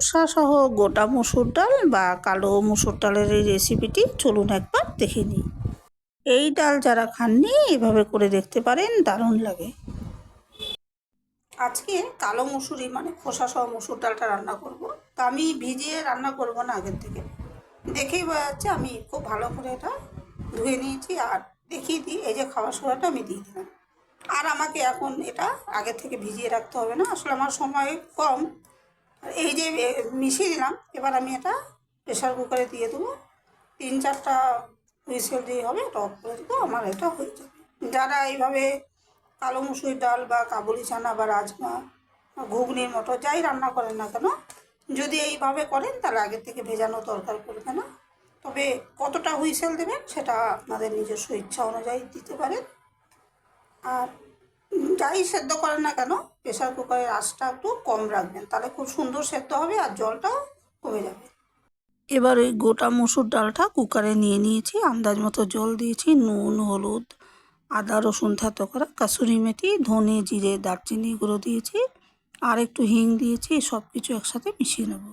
খোসা সহ গোটা মুসুর ডাল বা কালো মুসুর ডালের এই রেসিপিটি চলুন একবার দেখে নিই। এই ডাল যারা খাননি, এভাবে করে দেখতে পারেন, দারুণ লাগে। আজকে কালো মুসুরি মানে খোসা সহ মুসুর ডালটা রান্না করব। তা আমি ভিজিয়ে রান্না করব না আগের থেকে। দেখেই বোঝা যাচ্ছে আমি খুব ভালো করে এটা ধুয়ে নিয়েছি আর দেখিয়ে দিই, এই যে খাওয়ার সোডাটা আমি দিয়ে দিলাম। আর আমাকে এখন এটা আগে থেকে ভিজিয়ে রাখতে হবে না। আসলে আমার সময় কম। এই যে মিশিয়ে দিলাম, এবার আমি এটা প্রেশার কুকারে দিয়ে দেবো। তিন চারটা হুইসেল দিয়ে হবে অফ করে দেবো, আমার এটা হয়ে যাবে। যারা এইভাবে কালো মুসুরির ডাল বা কাবুলি চানা বা রাজমা ঘুগনির মতো যাই রান্না করেন না কেন, যদি এইভাবে করেন, তাহলে আগের থেকে ভেজানো দরকার পড়বে না। তবে কতটা হুইসেল দেবেন, সেটা আপনাদের নিজস্ব ইচ্ছা অনুযায়ী দিতে পারেন। আর যাই সেদ্ধ করেন না কেন প্রেশার কুকারের আঁচটা একটু কম রাখবেন। তাহলে খুব সুন্দর সেদ্ধ হবে আর জলটাও কমে যাবে। এবার ওই গোটা মসুর ডালটা কুকারে নিয়ে নিয়েছি। আন্দাজ মতো জল দিয়েছি, নুন, হলুদ, আদা, রসুন থেতো করা কাসুরি মেথি, ধনে জিরে, দারচিনি গুঁড়ো দিয়েছি আর একটু হিং দিয়েছি সব কিছু একসাথে মিশিয়ে নেব।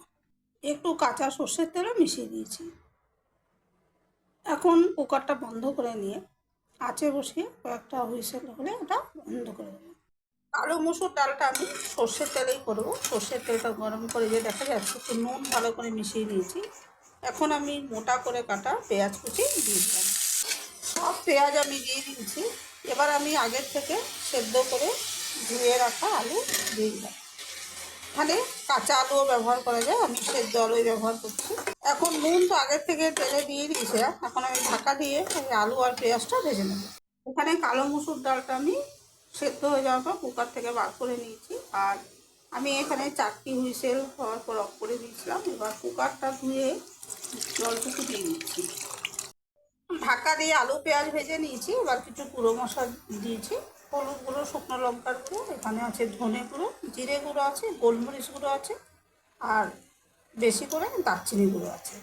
একটু কাঁচা সর্ষের তেলও মিশিয়ে দিয়েছি। এখন কুকারটা বন্ধ করে নিয়ে আঁচে বসিয়ে কয়েকটা হুইসেল হলে ওটা বন্ধ করে দেবো। কালো মুসুর ডালটা আমি সর্ষের তেলেই করব। সর্ষের তেলটা গরম করে যে দেখা যাচ্ছে একটু নুন ভালো করে মিশিয়ে নিয়েছি। এখন আমি মোটা করে কাটা পেঁয়াজ কুচি দিয়ে দিলাম। সব পেঁয়াজ আমি দিয়ে দিয়েছি। এবার আমি আগের থেকে সেদ্ধ করে ধুয়ে রাখা আলু দিয়ে দিলাম। এখানে কাঁচা আলুও ব্যবহার করা যায়, আমি সেদ্ধ আলুই ব্যবহার করছি। এখন নুন তো আগের থেকে তেলে দিয়ে দিয়েছিলাম এখন আমি ঢাকা দিয়ে ওই আলু আর পেঁয়াজটা ভেজে নেব। এখানে কালো মুসুর ডালটা আমি সেদ্ধ হয়ে যাওয়ার পর কুকার থেকে বার করে নিয়েছি, আর আমি এখানে চারটি হুইসেল হওয়ার পর অফ করে দিয়েছিলাম, এবার কুকারটা ধুয়ে জলটুকু দিয়ে দিচ্ছি। ঢাকা দিয়ে আলু পেঁয়াজ ভেজে নিয়েছি, এবার কিছু গুঁড়ো মশলা দিয়েছি, হলুদ গুঁড়ো, শুকনো লঙ্কার গুঁড়ো, এখানে আছে ধনে গুঁড়ো জিরে গুঁড়ো আছে, গোলমরিচ গুঁড়ো আছে, আর বেশি করে দারচিনি গুঁড়ো আছে।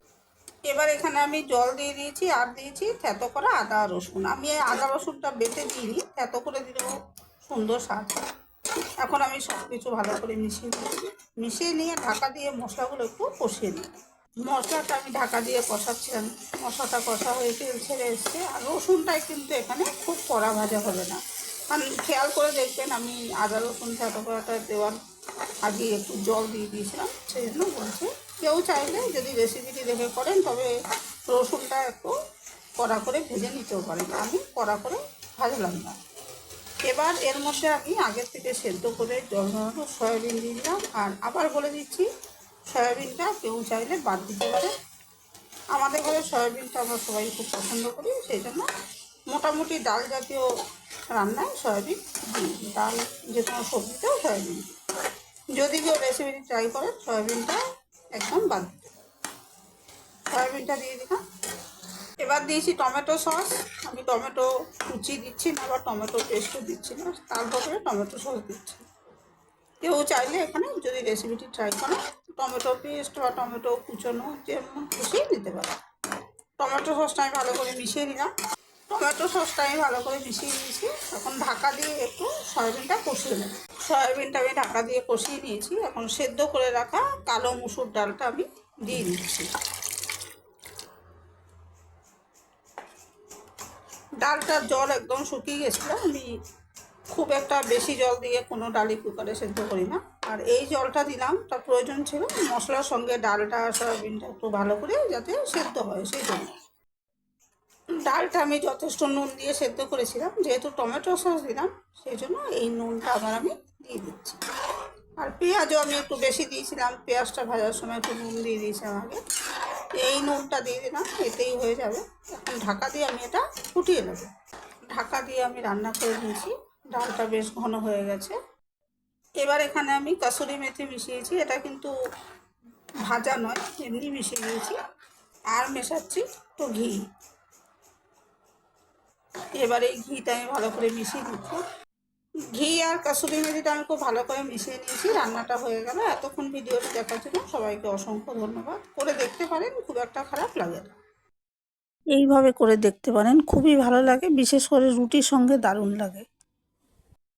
এবার এখানে আমি জল দিয়ে দিয়েছি, আর দিয়েছি থেতো করা আদা রসুন। আমি আদা রসুনটা বেটে দিইনি, থেতো করে দিলেও সুন্দর স্বাদ এখন আমি সব কিছু ভালো করে মিশিয়ে দিয়েছি মিশিয়ে নিয়ে ঢাকা দিয়ে মশলাগুলো একটু কষিয়ে নিই। মশলাটা আমি ঢাকা দিয়ে কষাচ্ছিলাম। মশলাটা কষা হয়ে তেল ছেড়ে এসছে। আর রসুনটাই কিন্তু এখানে খুব কড়া ভাজা হবে না। কারণ খেয়াল করে দেখবেন, আমি আদা রসুন থেতো করাটা দেওয়ার আগে একটু জল দিয়ে দিয়েছিলাম। সেই জন্য বলছি, কেউ চাইলে যদি রেসিপিটি দেখে করেন, তবে রসুনটা একটু কড়া করে ভেজে নিতেও পারেন। আমি কড়া করে ভাজলাম না। এবার এর মধ্যে আমি আগের থেকে সেদ্ধ করে জল ধরানো সয়াবিন দিয়ে দিলাম। আর আবার বলে দিচ্ছি, সয়াবিনটা কেউ চাইলে বাদ দিতে পারে আমাদের ঘরে সয়াবিনটা আমরা সবাই খুব পছন্দ করি, সেই জন্য মোটামুটি ডাল জাতীয় রান্নায় সয়াবিন ডাল যে কোনো সবজিতেও সয়াবিন। যদি কেউ রেসিপিটি ট্রাই করে, সয়াবিনটা একদম বাদ সয়াবিনটা দিয়ে দিলাম। এবার দিয়েছি টমেটো সস। আমি টমেটো কুচি দিচ্ছি না বা টমেটো পেস্টও দিচ্ছি না তার বদলে টমেটো সস দিচ্ছি। কেউ চাইলে এখানে যদি রেসিপিটি ট্রাই করে, টমেটো পেস্ট বা টমেটো কুচোনো যেমন খুশি দিতে পারে। টমেটো সসটা আমি ভালো করে মিশিয়ে নিলাম। টমেটো সসটা আমি ভালো করে মিশিয়ে নিয়েছি। এখন ঢাকা দিয়ে একটু সয়াবিনটা কষিয়ে নেব। সয়াবিনটা আমি ঢাকা দিয়ে কষিয়ে নিয়েছি। এখন সেদ্ধ করে রাখা কালো মুসুর ডালটা আমি দিয়ে দিচ্ছি। ডালটার জল একদম শুকিয়ে গেছিল। আমি খুব একটা বেশি জল দিয়ে কোনো ডালি কুকারে সেদ্ধ করি না। আর এই জলটা দিলাম, তার প্রয়োজন ছিল মশলার সঙ্গে ডালটা, সয়াবিনটা একটু ভালো করে যাতে সেদ্ধ হয়, সেই জন্য। ডালটা আমি যথেষ্ট নুন দিয়ে সেদ্ধ করেছিলাম, যেহেতু টমেটো সস দিলাম, সেই জন্য এই নুনটা আবার আমি দিয়ে দিচ্ছি। আর পেঁয়াজও আমি একটু বেশি দিয়েছিলাম, পেঁয়াজটা ভাজার সময় একটু নুন দিয়ে দিয়েছিলাম আগে। এই নুনটা দিয়ে দিলাম, এতেই হয়ে যাবে। এখন ঢাকা দিয়ে আমি এটা ফুটিয়ে নেব। ঢাকা দিয়ে আমি রান্না করে নিয়েছি, ডালটা বেশ ঘন হয়ে গেছে। এবার এখানে আমি কাসুরি মেথি মিশিয়েছি, এটা কিন্তু ভাজা নয়, এমনি মিশিয়ে দিয়েছি। আর মেশাচ্ছি একটু ঘি। এবার এই ঘিটা আমি ভালো করে মিশিয়ে দিচ্ছি। ঘি আর কাসুরি মেথিটা আমি খুব ভালো করে মিশিয়ে নিয়েছি, রান্নাটা হয়ে গেল। এতক্ষণ ভিডিওটি দেখার জন্য সবাইকে অসংখ্য ধন্যবাদ। করে দেখতে পারেন, খুব একটা খারাপ লাগে না। এইভাবে করে দেখতে পারেন, খুবই ভালো লাগে, বিশেষ করে রুটির সঙ্গে দারুণ লাগে।